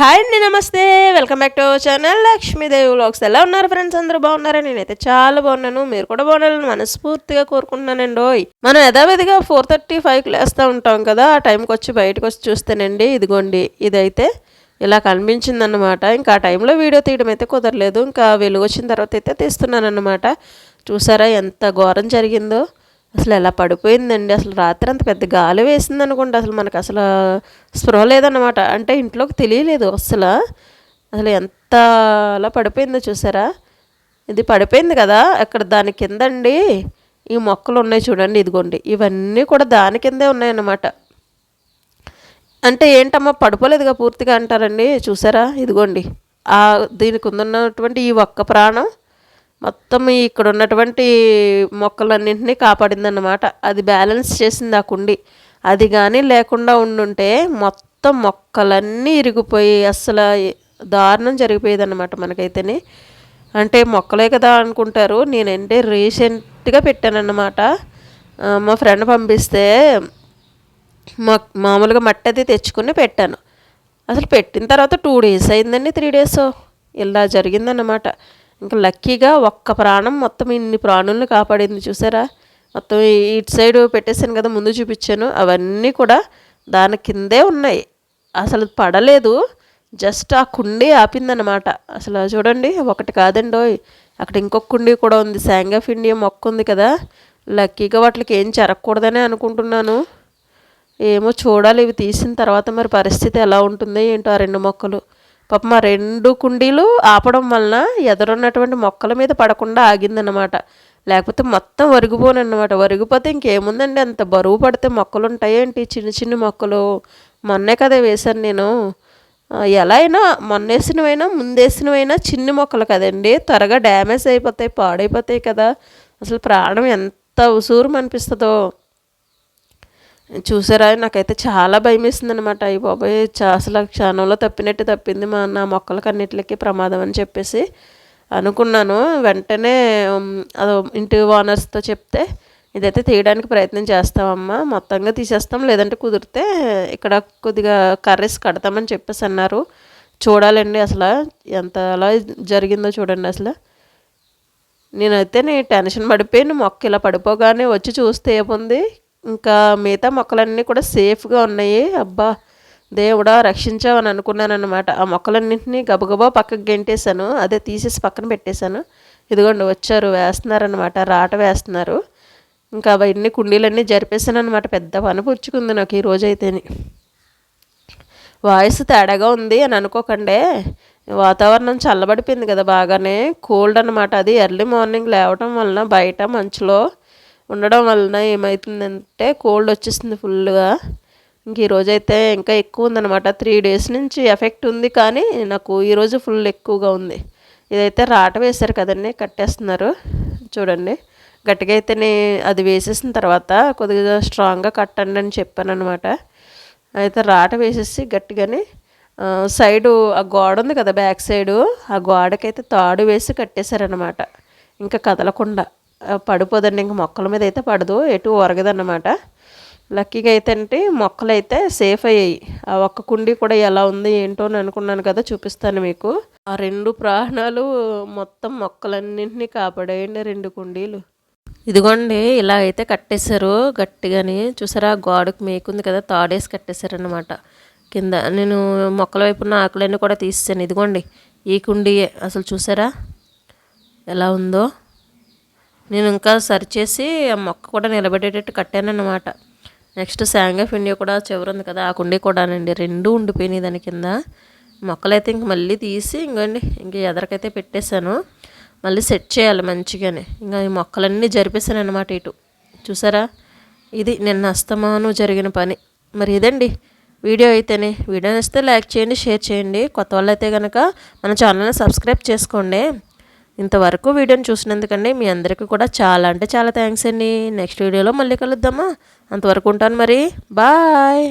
Hi అండి నమస్తే. Welcome back to channel Lakshmidevi vlogs ఎలా ఉన్నారు ఫ్రెండ్స్ అందరూ బాగున్నారా? నేనైతే చాలా బాగున్నాను. మీరు కూడా బాగున్నారని మనస్ఫూర్తిగా కోరుకుంటున్నానండి. ఓయ్ మనం యథావిధిగా ఫోర్ థర్టీ ఫైవ్కి లేస్తూ ఉంటాం కదా ఆ టైంకి వచ్చి బయటకు వచ్చి చూస్తేనండి ఇదిగోండి ఇదైతే ఇలా కనిపించిందనమాట ఇంకా ఆ టైంలో వీడియో తీయడం అయితే కుదరలేదు. ఇంకా వెలుగు వచ్చిన తర్వాత అయితే తీస్తున్నాను అనమాట చూసారా ఎంత ఘోరం జరిగిందో. అసలు ఎలా పడిపోయిందండి? అసలు రాత్రి అంత పెద్ద గాలి వేసింది అనుకుంటే. అసలు మనకు అసలు స్పృహ లేదన్నమాట. అంటే ఇంట్లోకి తెలియలేదు అసలు అసలు ఎంత అలా పడిపోయిందో చూసారా? ఇది పడిపోయింది కదా? అక్కడ దాని కింద అండి ఈ మొక్కలు ఉన్నాయి చూడండి ఇదిగోండి. ఇవన్నీ కూడా దాని కిందే ఉన్నాయన్నమాట. అంటే ఏంటమ్మా పడిపోలేదుగా పూర్తిగా అంటారండి? చూసారా? ఇదిగోండి. దీనికి ఉన్నటువంటి ఈ ఒక్క ప్రాణం మొత్తం ఇక్కడ ఉన్నటువంటి మొక్కలన్నింటినీ కాపాడిందన్నమాట. అది బ్యాలెన్స్ చేసింది ఆ కుండి. అది కానీ లేకుండా ఉండుంటే మొత్తం మొక్కలన్నీ ఇరిగిపోయి అసలు దారుణం జరిగిపోయేది అనమాట మనకైతేనే. అంటే మొక్కలే కదా అనుకుంటారు. నేనంటే రీసెంట్గా పెట్టానన్నమాట. మా ఫ్రెండ్ పంపిస్తే మామూలుగా మట్టి అది తెచ్చుకుని పెట్టాను. అసలు పెట్టిన తర్వాత టూ డేస్ అయిందండి త్రీ డేస్. ఇలా జరిగిందన్నమాట. ఇంకా లక్కీగా ఒక్క ప్రాణం మొత్తం ఇన్ని ప్రాణులను కాపాడింది చూసారా? మొత్తం ఇటు సైడ్ పెట్టేశాను కదా ముందు చూపించాను. అవన్నీ కూడా దాని కిందే ఉన్నాయి. అసలు పడలేదు. జస్ట్ ఆ కుండీ ఆపిందనమాట అసలు చూడండి ఒకటి కాదండి అక్కడ ఇంకొక కుండీ కూడా ఉంది. శాంగ్ ఆఫ్ ఇండియా మొక్క ఉంది కదా. లక్కీగా వాటికి ఏం జరగకూడదనే అనుకుంటున్నాను. ఏమో చూడాలి ఇవి తీసిన తర్వాత మరి పరిస్థితి ఎలా ఉంటుంది ఏంటో ఆ రెండు మొక్కలు. పాపం ఆ రెండు కుండీలు ఆపడం వలన ఎదురున్నటువంటి మొక్కల మీద పడకుండా ఆగిందనమాట లేకపోతే మొత్తం వరిగిపోనమాట వరిగిపోతే ఇంకేముందండి? అంత బరువు పడితే మొక్కలు ఉంటాయేంటి చిన్న చిన్న మొక్కలు. మొన్నే కదా వేశాను నేను. ఎలా అయినా మొన్నేసినవైనా ముందేసినవైనా చిన్ని మొక్కలు కదండి. త్వరగా డ్యామేజ్ అయిపోతాయి పాడైపోతాయి కదా. అసలు ప్రాణం ఎంత ఉసూరు అనిపిస్తుందో చూసారా నాకైతే చాలా భయం వేసింది అనమాట అయ్యి బాబాయ్ అసలు క్షణంలో తప్పినట్టు తప్పింది మా నా మొక్కలకి అన్నిటికి ప్రమాదం అని చెప్పేసి అనుకున్నాను. వెంటనే అది ఇంటి ఓనర్స్తో చెప్తే ఇదైతే తీయడానికి ప్రయత్నం చేస్తామమ్మా మొత్తంగా తీసేస్తాం లేదంటే కుదిరితే ఇక్కడ కొద్దిగా కర్రీస్ కడతామని చెప్పేసి అన్నారు. చూడాలండి అసలు ఎంత అలా జరిగిందో చూడండి అసలు. నేనైతే నీ టెన్షన్ పడిపోయి మొక్క ఇలా పడిపోగానే వచ్చి చూస్తే ఏముంది? ఇంకా మిగతా మొక్కలన్నీ కూడా సేఫ్గా ఉన్నాయి. అబ్బా దేవుడా రక్షించావని అనుకున్నాను అనమాట ఆ మొక్కలన్నింటినీ గబగబా పక్కకు గెంటేశాను. అదే తీసేసి పక్కన పెట్టేశాను. ఇదిగోండి వచ్చారు వేస్తున్నారనమాట రాట వేస్తున్నారు. ఇంకా అవన్నీ కుండీలన్నీ జరిపేశాను అనమాట పెద్ద పని పుచ్చుకుంది నాకు ఈ రోజైతేని. వాయిస్ తేడాగా ఉంది అని అనుకోకండే. వాతావరణం చల్లబడిపోయింది కదా బాగానే. కోల్డ్ అనమాట అది. ఎర్లీ మార్నింగ్ లేవటం వలన బయట మంచులో ఉండడం వలన ఏమవుతుందంటే కోల్డ్ వచ్చేసింది ఫుల్గా. ఇంక ఈరోజైతే ఇంకా ఎక్కువ ఉందనమాట త్రీ డేస్ నుంచి ఎఫెక్ట్ ఉంది కానీ నాకు ఈరోజు ఫుల్ ఎక్కువగా ఉంది. ఇదైతే రాట వేశారు కదండి కట్టేస్తున్నారు. చూడండి. గట్టిగా అయితే అది వేసేసిన తర్వాత కొద్దిగా స్ట్రాంగ్గా కట్టండి అని చెప్పాను అనమాట అయితే రాట వేసేసి గట్టిగానే సైడు ఆ గోడ ఉంది కదా బ్యాక్ సైడు ఆ గోడకైతే తాడు వేసి కట్టేశారనమాట ఇంకా కదలకుండా. పడిపోదండి. ఇంక మొక్కల మీద అయితే పడదు. ఎటు ఒరగదన్నమాట. లక్కీగా అయితే అంటే మొక్కలు అయితే సేఫ్ అయ్యాయి. ఆ ఒక్క కుండీ కూడా ఎలా ఉంది ఏంటో అని అనుకున్నాను కదా చూపిస్తాను మీకు. ఆ రెండు ప్రాణాలు మొత్తం మొక్కలన్నింటినీ కాపాడేయండి రెండు కుండీలు. ఇదిగోండి ఇలా అయితే కట్టేశారు. గట్టిగాని చూసారా గోడకు మేకుంది కదా తాడేసి కట్టేశారనమాట కింద నేను మొక్కల వైపు ఉన్న ఆకులన్నీ కూడా తీసాను ఇదిగోండి ఈ కుండీయే. అసలు చూసారా? ఎలా ఉందో? నేను ఇంకా సరిచేసి ఆ మొక్క కూడా నిలబెట్టేటట్టు కట్టానన్నమాట. నెక్స్ట్ శాంగ్ ఆఫ్ ఇండియా కూడా చివరి కదా ఆ కుండీ కూడానండి. రెండు ఉండిపోయినాయి దాని కింద. మొక్కలైతే ఇంక మళ్ళీ తీసి ఇంకండి ఇంక ఎదరికైతే పెట్టేశాను. మళ్ళీ సెట్ చేయాలి మంచిగానే. ఇంకా ఈ మొక్కలన్నీ జరిపేశాను అనమాట ఇటు. చూసారా? ఇది నిన్న అస్తమాను జరిగిన పని. మరి ఇదండి వీడియో అయితేనే. వీడియో ఇస్తే లైక్ చేయండి షేర్ చేయండి. కొత్త వాళ్ళు అయితే కనుక మన ఛానల్ని సబ్స్క్రైబ్ చేసుకోండి. ఇంతవరకు వీడియోని చూసినందుకండి మీ అందరికీ కూడా చాలా అంటే చాలా థ్యాంక్స్ అండి. నెక్స్ట్ వీడియోలో మళ్ళీ కలుద్దామా? అంతవరకు ఉంటాను మరి. బాయ్.